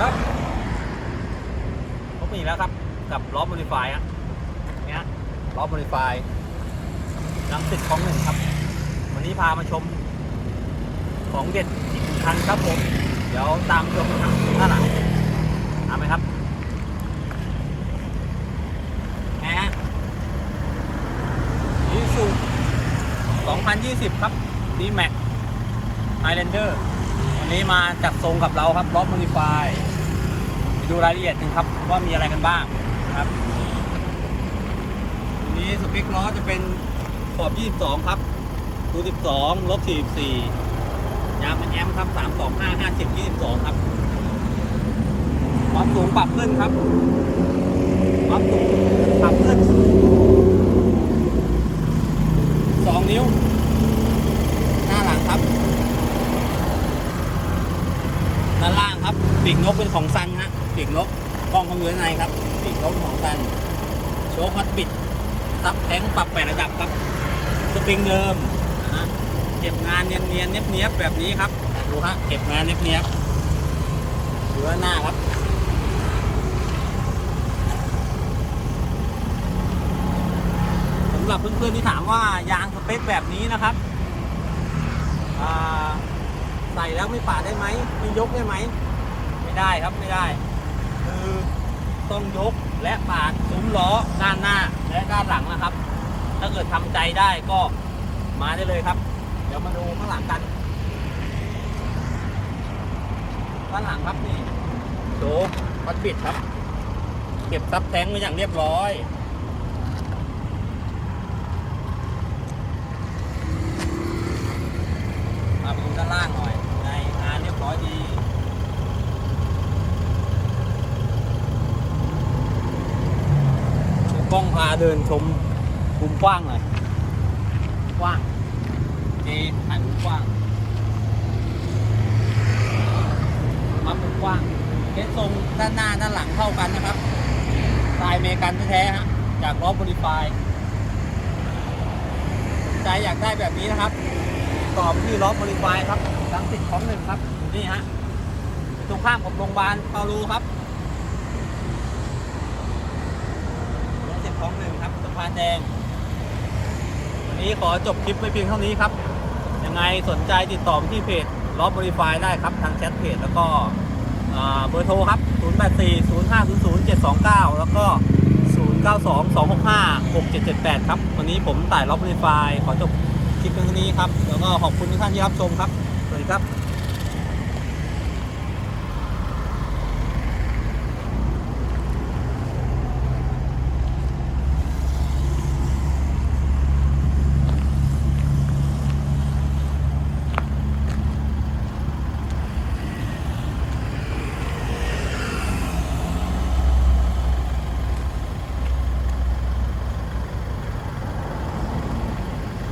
ครับพบกันอีแล้วครับ กับล้อโมดิฟายอะเนี้ยล้อโมดิฟายลังติดของหนึ่งครับ วันนี้พามาชม ของเด็ดอีกคันครับผม เดี๋ยวตามชมทางด้านหลังตามไหมครับแหมยูซู2020 ครับ d m a x Highlander วั นนี้มาจัดทรงกับเราครับล้อโมดิฟายไปดูรายละเอียดกันครับ ว่ามีอะไรกันบ้างครับวันนี้สเปคล้อจะเป็นขอบ 22 ครับดู12ลบ44ยางเป็นแอมครับ 325 50 22 ครับความสูงปรับขึ้นครับความสูงปรับขึ้น 2 นิ้ว หน้าหลังครับ ด้านล่างครับ ปีกนกเป็นของซันฮะปีกนกกล้องข้างอยู่ในครับปีกนกของซันโชว์คัดปิดซับแทงปรับแปดระดับครับสปริงเดิมนะฮะเก็บงานเนียนๆเนียบๆแบบนี้ครับดูฮะเก็บงานเนียบๆดูด้านหน้าครับสำหรับเพื่อนๆที่ถามว่ายางสเปคแบบนี้นะครับใส่แล้วไม่ปาดได้ไหมไม่ยกได้ไหม ไม่ได้ครับไม่ได้ คือต้องยกและปาดซุ้มล้อด้านหน้าและด้านหลังนะครับ ถ้าเกิดทำใจได้ก็มาได้เลยครับ เดี๋ยวมาดูข้างหลังกันด้านหลังครับนี่โดมัดบิดครับ เก็บซับแทงไว้อย่างเรียบร้อย มาไปดูด้านล่างหน่อยในงานเรียบร้อยดี กล้องพาเดินชมมุมกว้างหน่อยกว้างเจถ่ายมุมกว้างมามุมกว้างเคสทรงด้านหน้าด้านหลังเท่ากันนะครับลายเมกันแท้ๆฮะจากล้อบริฟายสนใจอยากได้แบบนี้นะครับตอบที่ล้อบริฟายครับลังสิตของหนึ่งครับอยู่นี่ฮะอยู่ตรงข้ามกับโรงพยาบาลเปาโลูครับ รถสิบของหนึ่งครับสะพานแดง วันนี้ขอจบคลิปไว้เพียงเท่านี้ครับ ยังไงสนใจติดต่อที่เพจล็อบบริฟายได้ครับ ทางแชทเพจแล้วก็เบอร์โทรครับ 084 0500 729 แล้วก็ 092 265 6778 ครับ วันนี้ผมต่ายล็อบบริฟายขอจบคลิปเพียงเท่านี้ครับ แล้วก็ขอบคุณทุกท่านที่รับชมครับ สวัสดีครับ